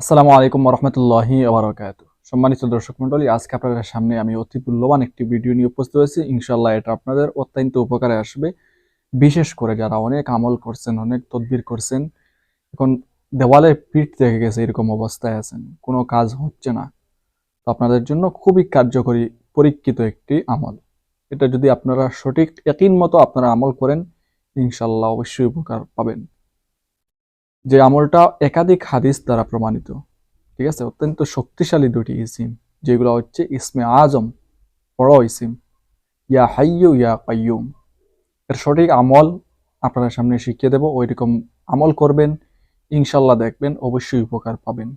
আসসালামু আলাইকুম রহমতুল্লাহি আবরকাত সম্মানিত দর্শক মন্ডলী আজকে আপনাদের সামনে আমি অতি মূল্যবান একটি ভিডিও নিয়ে উপস্থিত হয়েছি। ইনশাল্লাহ এটা আপনাদের অত্যন্ত উপকারে আসবে। বিশেষ করে যারা অনেক আমল করছেন, অনেক তদবির করছেন, এখন দেওয়ালে পিঠ দেখে গেছে এরকম অবস্থায় আছেন, কোনো কাজ হচ্ছে না। তো আপনাদের জন্য খুবই কার্যকরী, পরীক্ষিত একটি আমল। এটা যদি আপনারা সঠিক একই মতো আপনারা আমল করেন ইনশাল্লাহ অবশ্যই উপকার পাবেন। যে আমলটা একাধিক হাদিস দ্বারা প্রমাণিত। ঠিক আছে? অত্যন্ত শক্তিশালী দুটি ইসিম, যেগুলো হচ্ছে ইসমে আজম বড় ইসিম। ইয়া হাইয়ু ইয়া কাইয়ুম এর সঠিক আমল আপনাদের সামনে শিখিয়ে দেব। ওই রকম আমল করবেন ইনশাল্লাহ দেখবেন, অবশ্যই উপকার পাবেন।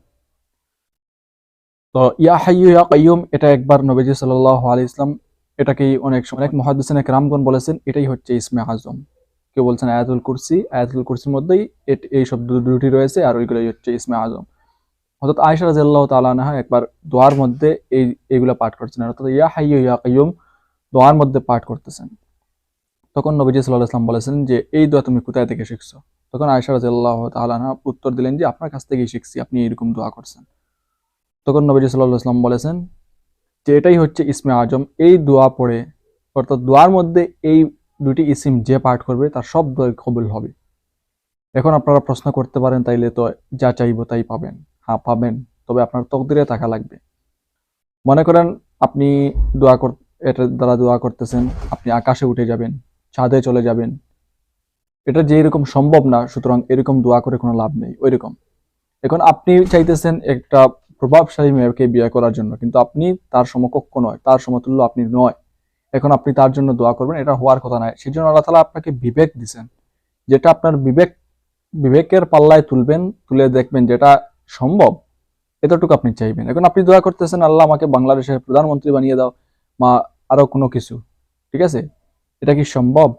তো ইয়া হাইয়ু ইয়া কাইয়ুম এটা একবার নবীজি সাল্লাল্লাহু আলাইহি ইসলাম এটাকেই অনেক সময় অনেক মহাদিসিনে রামগণ বলেছেন, এটাই হচ্ছে ইসমে আজম। কেউ বলছেন আয়াতুল কুরসি, আয়াতুল কুরসির মধ্যেই এই শব্দ দুটি রয়েছে আর ওইগুলোই হচ্ছে ইসমে আজম। অর্থাৎ আয়সা রাজিয়াল্লাহ তালানাহা একবার দোয়ার মধ্যে এই এগুলো পাঠ করছেন। অর্থাৎ ইয়া হাইয়ু ইয়া কাইয়ুম দোয়ার মধ্যে পাঠ করতেছেন। তখন নবীজি সাল্লাহ ইসলাম বলেছেন যে, এই দোয়া তুমি কোথায় থেকে শিখছো? তখন আয়সা রাজিয়াল্লাহ তালানহা উত্তর দিলেন যে, আপনার কাছ থেকেই শিখছি, আপনি এরকম দোয়া করছেন। তখন নবীজি সাল্লাহ ইসলাম বলেছেন যে, এটাই হচ্ছে ইসমে আজম। এই দোয়া পড়ে, অর্থাৎ দোয়ার মধ্যে এই দুটি ইসিম যে পাঠ করবে, তার সব দোয়া কবুল হবে। এখন আপনারা প্রশ্ন করতে পারেন, তাইলে তো যা চাইব তাই পাবেন। হ্যাঁ পাবেন, তবে আপনার তকদিরে থাকা লাগবে। মনে করেন আপনি দোয়া কর, এটার দ্বারা দোয়া করতেছেন, আপনি আকাশে উঠে যাবেন, ছাদে চলে যাবেন। এটা যে এরকম সম্ভব না, সুতরাং এরকম দোয়া করে কোনো লাভ নেই ওই রকম এখন আপনি চাইতেছেন একটা প্রভাবশালী মেয়েকে বিয়ে করার জন্য, কিন্তু আপনি তার সমকক্ষ নয়, তার সমতুল্য আপনি নয়। এখন আপনি তার জন্য দোয়া করবেন, এটা হওয়ার কথা নয়। সেই জন্য আল্লাহ তালা আপনাকে বিবেক দিছেন, যেটা আপনার বিবেক, বিবেকের পাল্লায় তুলবেন, তুলে দেখবেন যেটা সম্ভব, এতটুকু আপনি চাইবেন। এখন আপনি দোয়া করতেছেন, আল্লাহ আমাকে বাংলাদেশের প্রধানমন্ত্রী বানিয়ে দাও, মা, আরও কোনো কিছু, ঠিক আছে? এটা কি সম্ভব?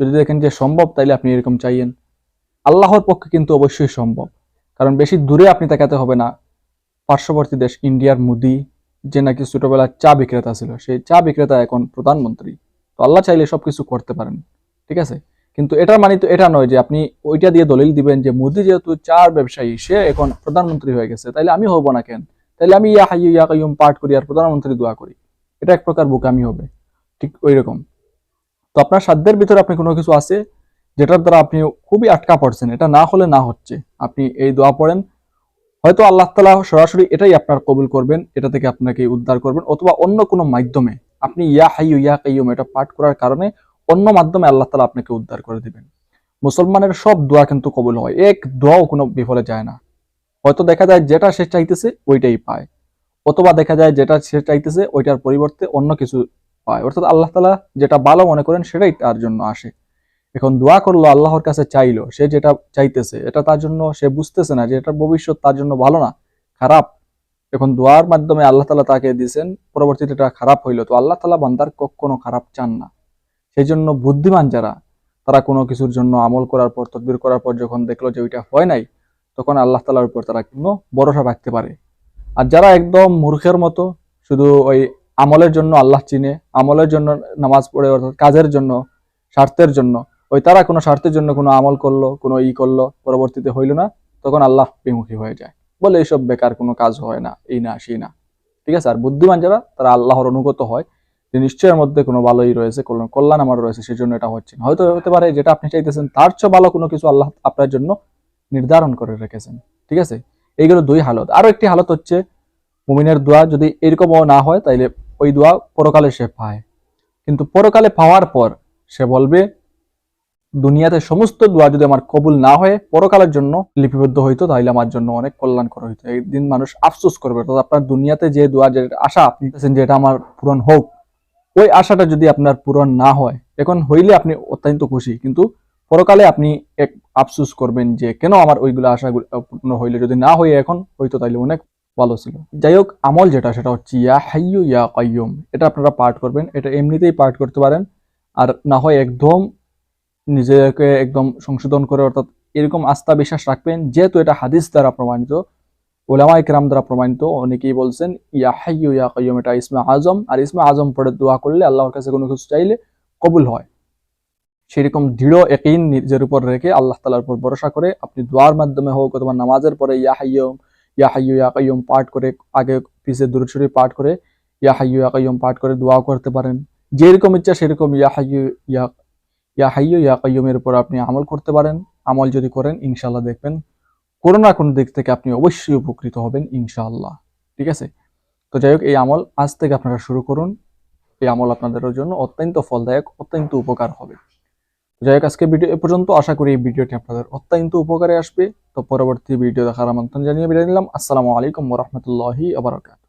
যদি দেখেন যে সম্ভব, তাইলে আপনি এরকম চাইয়েন। আল্লাহর পক্ষে কিন্তু অবশ্যই সম্ভব, কারণ বেশি দূরে আপনি তাকাতে হবে না। পার্শ্ববর্তী দেশ, ইন্ডিয়ার মোদি যে নাকি ছোটবেলায় চা বিক্রেতা ছিল, সেই চা বিক্রেতা এখন প্রধানমন্ত্রী। তো আল্লাহ চাইলে সবকিছু করতে পারেন, ঠিক আছে? কিন্তু এটার মানে তো এটা নয় যে আপনি ওইটা দিয়ে দলিল দিবেন যে মোদি যেহেতু চার ব্যবসায়ী, সে এখন প্রধানমন্ত্রী হয়ে গেছে, তাইলে আমি হব না কেন? তাইলে আমি ইয়া হাই ইয়া কাইয়ুম পাঠ করি আর প্রধানমন্ত্রী দোয়া করি। এটা এক প্রকার বোকামি হবে, ঠিক ওই রকম তো আপনার সাধ্যের ভিতরে আপনি কোনো কিছু আছে যেটার দ্বারা আপনি খুবই আটকা পড়ছেন, এটা না হলে না হচ্ছে। আপনি এই দোয়া পড়েন হয়তো আল্লাহ তালা সরাসরি এটাই আপনার কবুল করবেন, এটা থেকে আপনাকে উদ্ধার করবেন, অথবা অন্য কোনো মাধ্যমে। আপনি ইয়া হাইয়ু ইয়া কাইয়ুম এটা পাঠ করার কারণে অন্য মাধ্যমে আল্লাহ তালা আপনাকে উদ্ধার করে দিবেন। মুসলমানের সব দোয়া কিন্তু কবুল হয়, এক দোয়াও কোনো বিফলে যায় না। হয়তো দেখা যায় যেটা সে চাইতেছে ওইটাই পায়, অথবা দেখা যায় যেটা সে চাইতেছে ওইটার পরিবর্তে অন্য কিছু পায়। অর্থাৎ আল্লাহ তালা যেটা ভালো মনে করেন সেটাই তার জন্য আসে। এখন দোয়া করল আল্লাহর কাছে চাইলো, সে যেটা চাইতেছে, এটা তার জন্য সে বুঝতেছে না যে এটা ভবিষ্যৎ তার জন্য ভালো না, খারাপ। এখন দোয়ার মাধ্যমে আল্লাহ তালা তাকে দিয়েছেন, পরবর্তীতে এটা খারাপ হইল। তো আল্লাহ তালা বান্দার কখনো খারাপ চান না। সেই জন্য বুদ্ধিমান যারা, তারা কোনো কিছুর জন্য আমল করার পর, তদবির করার পর যখন দেখল যে ওইটা হয় নাই, তখন আল্লাহ তালার উপর তারা কোনো ভরসা রাখতে পারে। আর যারা একদম মূর্খের মতো, শুধু ওই আমলের জন্য আল্লাহ চিনে, আমলের জন্য নামাজ পড়ে, অর্থাৎ কাজের জন্য, স্বার্থের জন্য ওই তারা কোনো স্বার্থের জন্য কোনো আমল করল, কোনো ই করল, পরবর্তীতে হইল না, তখন আল্লাহ বিমুখী হয়ে যায়। বলে এইসব বেকার কোনো কাজ হয় না, এই না, সেই না। ঠিক আছে? আর বুদ্ধিমান যারা, তারা আল্লাহর অনুগত হয়। যে নিশ্চয়ের মধ্যে কোনো ভালোই রয়েছে কল্যাণ আমার রয়েছে সেই জন্য এটা হচ্ছে না। হয়তো হতে পারে যেটা আপনি চাইতেছেন, তার চেয়ে ভালো কোনো কিছু আল্লাহ আপনার জন্য নির্ধারণ করে রেখেছেন। ঠিক আছে? এইগুলো দুই হালত। আরও একটি হালত হচ্ছে, মুমিনের দোয়া যদি এরকমও না হয়, তাইলে ওই দোয়া পরকালে সে পায়। কিন্তু পরকালে পাওয়ার পর সে বলবে দুনিয়াতে সমস্ত দোয়া যদি আমার কবুল না হয়ে পরকালের জন্য লিপিবদ্ধ হইতো, তাহলে আমার জন্য অনেক কল্যাণকর হইতো। একদিন মানুষ আফসোস করবে। অর্থাৎ আপনার দুনিয়াতে যে দোয়া, যে আশা আপনি যে এটা আমার পূরণ হোক, ওই আশাটা যদি আপনার পূরণ না হয়, এখন হইলে আপনি অত্যন্ত খুশি। কিন্তু পরকালে আপনি এক আফসোস করবেন যে কেন আমার ওইগুলো আশা পূর্ণ হইলে। যদি না হয়ে এখন হইতো তাইলে অনেক ভালো ছিল। যাই হোক, আমল যেটা, সেটা হচ্ছে ইয়া হাইয়ু ইয়া কাইয়ুম এটা আপনারা পাঠ করবেন। এটা এমনিতেই পাঠ করতে পারেন। আর না হয় একদম নিজেকে একদম সংশোধন করে, অর্থাৎ এরকম আস্থা বিশ্বাস রাখবেন, যেহেতু এটা হাদিস দ্বারা প্রমাণিত ওলামা ইকরাম দ্বারা প্রমাণিত, অনেকেই বলছেন, ইয়া হাইয়ু ইয়া কাইয়ুম এটা ইসমে আজম, আর ইসমে আজম পড়ে দোয়া করলে আল্লাহর কাছে কোনো কিছু চাইলে কবুল হয়। সেরকম দৃঢ় একই নিজের উপর রেখে আল্লাহ তালার উপর ভরসা করে আপনি দোয়ার মাধ্যমে হোক অথবা নামাজের পরে ইয়া হাইয়ুম ইয়া হাইয়ু ইয়া কাইয়ুম পাঠ করে আগে পিছে দূরত শরীফ পাঠ করে, ইয়া হাইয়ু ইয়া কাইয়ুম পাঠ করে দোয়া করতে পারেন। যেরকম ইচ্ছা সেরকম ইয়া হাইয়ু ইয়া ইয়া হাইয়ু ইয়া কাইয়ুমের উপর আপনি আমল করতে পারেন, আমল যদি করেন, ইনশাআল্লাহ দেখবেন কোনো না কোনো দিক থেকে আপনি অবশ্যই উপকৃত হবেন, ইনশাআল্লাহ। ঠিক আছে? তো যাই হোক, এই আমল আজ থেকে আপনারা শুরু করুন। এই আমল আপনাদের জন্য অত্যন্ত ফলদায়ক, অত্যন্ত উপকার হবে। যাই হোক, আজকে ভিডিও এ পর্যন্ত। আশা করি এই ভিডিওটি আপনাদের অত্যন্ত উপকারে আসবে। তো পরবর্তী ভিডিও দেখার আমন্ত্রণ জানিয়ে বিদায় নিলাম। আসসালামু আলাইকুম ওরহমতুল্লাহি আবরাকাত